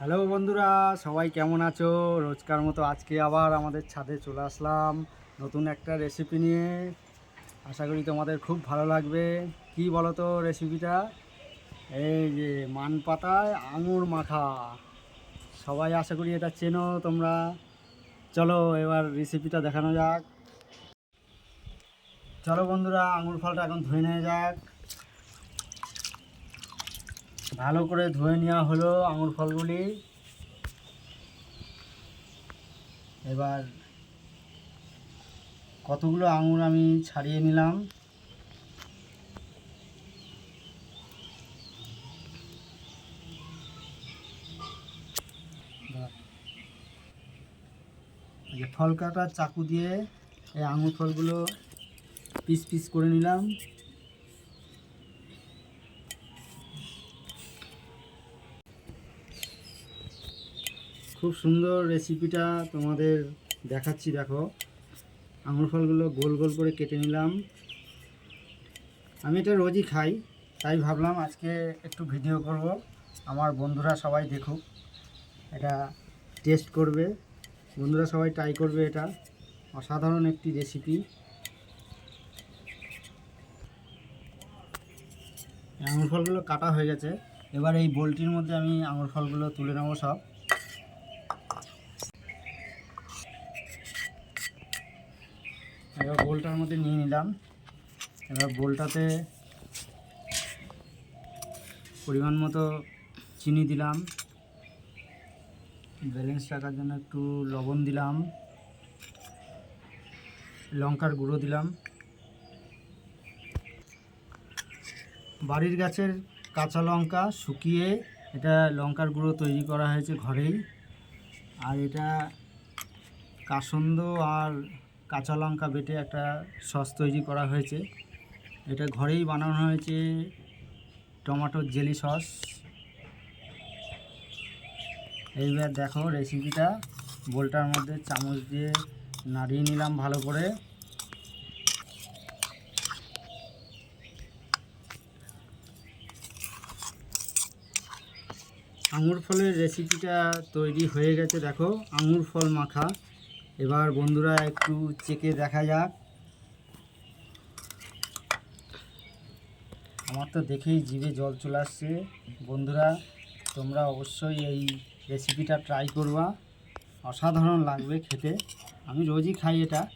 Hello বন্ধুরা, সবাই কেমন আছো? রোজকার মতো আজকে আবার আমাদের ছাদে চলে আসলাম নতুন একটা রেসিপি নিয়ে। আশা করি তোমাদের খুব ভালো লাগবে। কি বলো তো রেসিপিটা এই যে মান পাতায় আঙুর মাখা। সবাই আশা করি এটা চেনো তোমরা। চলো এবার রেসিপিটা দেখানো যাক। চলো বন্ধুরা, আঙুর ফলটা এখন ধুয়ে নেওয়া যাক। ভালো করে ধুয়ে নেওয়া হলো আঙুর ফলগুলি। এবার কতগুলো আঙুর আমি ছাড়িয়ে নিলাম। ফল কাটার চাকু দিয়ে এই আঙুর ফলগুলো পিস পিস করে নিলাম। খুব সুন্দর রেসিপিটা তোমাদের দেখাচ্ছি, দেখো। আঙুর ফলগুলো গোল গোল করে কেটে নিলাম। আমি এটা রোজই খাই, তাই ভাবলাম আজকে একটু ভিডিও করব। আমার বন্ধুরা সবাই দেখুক, এটা টেস্ট করবে। বন্ধুরা সবাই ট্রাই করবে এটা। অসাধারণ একটি রেসিপি আঙুর ফলগুলো কাটা হয়ে গেছে। এবার এই বোলটির মধ্যে আমি আঙুর ফলগুলো তুলে নেব সব। এবার বোলটার মধ্যে নিয়ে নিলাম। এবার বোলটাতে পরিমাণ মতো চিনি দিলাম। ব্যালেন্স রাখার জন্য একটু লবণ দিলাম। লঙ্কার গুঁড়ো দিলাম। বাড়ির গাছের কাঁচা লঙ্কা শুকিয়ে এটা লঙ্কার গুঁড়ো তৈরি করা হয়েছে ঘরেই। আর এটা কাসন্দ আর কাঁচা লঙ্কা বেটে একটা সস তৈরি করা হয়েছে। এটা ঘরেই বানানো হয়েছে টমেটোর জেলি সস। এইবার দেখো রেসিপিটা। বোলটার মধ্যে চামচ দিয়ে নাড়িয়ে নিলাম ভালো করে। আঙুর ফলের রেসিপিটা তৈরি হয়ে গেছে, দেখো। আঙুর ফল মাখা। এবার বন্ধুরা একটু চেকে দেখা যাক। আমার তো দেখেই জিভে জল চলে আসছে। বন্ধুরা, তোমরা অবশ্যই এই রেসিপিটা ট্রাই করবা। অসাধারণ লাগবে খেতে। আমি রোজই খাই এটা।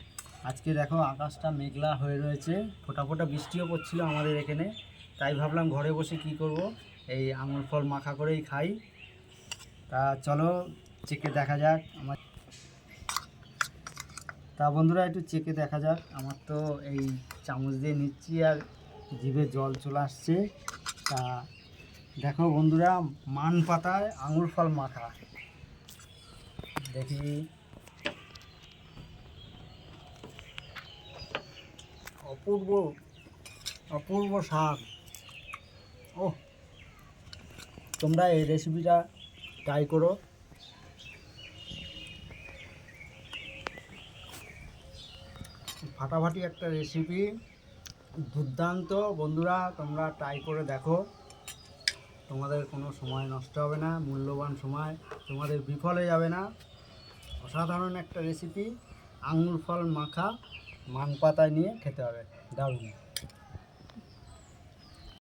আজকে দেখো আকাশটা মেঘলা হয়ে রয়েছে। ফোটা ফোটা বৃষ্টিও পড়ছিল আমাদের এখানে। তাই ভাবলাম ঘরে বসে কি করব? এই আঙুর ফল মাখা করেই খাই। তা চলো, চেকে দেখা যাক। আমার তা বন্ধুরা একটু চেকে দেখা যাক। আমার তো এই চামচ দিয়ে নিচ্ছি আর জিভে জল চলে আসছে। তা দেখো বন্ধুরা, মান পাতায় আঙুর ফল মাখা। দেখি। অপূর্ব অপূর্ব স্বাদ। ও তোমরা এই রেসিপিটা ট্রাই করো। ফাটাফাটি একটা রেসিপি দুর্দান্ত। বন্ধুরা, তোমরা ট্রাই করে দেখো। তোমাদের কোনো সময় নষ্ট হবে না, মূল্যবান সময়। তোমাদের বিফলে যাবে না। অসাধারণ একটা রেসিপি আঙুর ফল মাখা মান পাতায় নিয়ে খেতে হবে। দারুণ।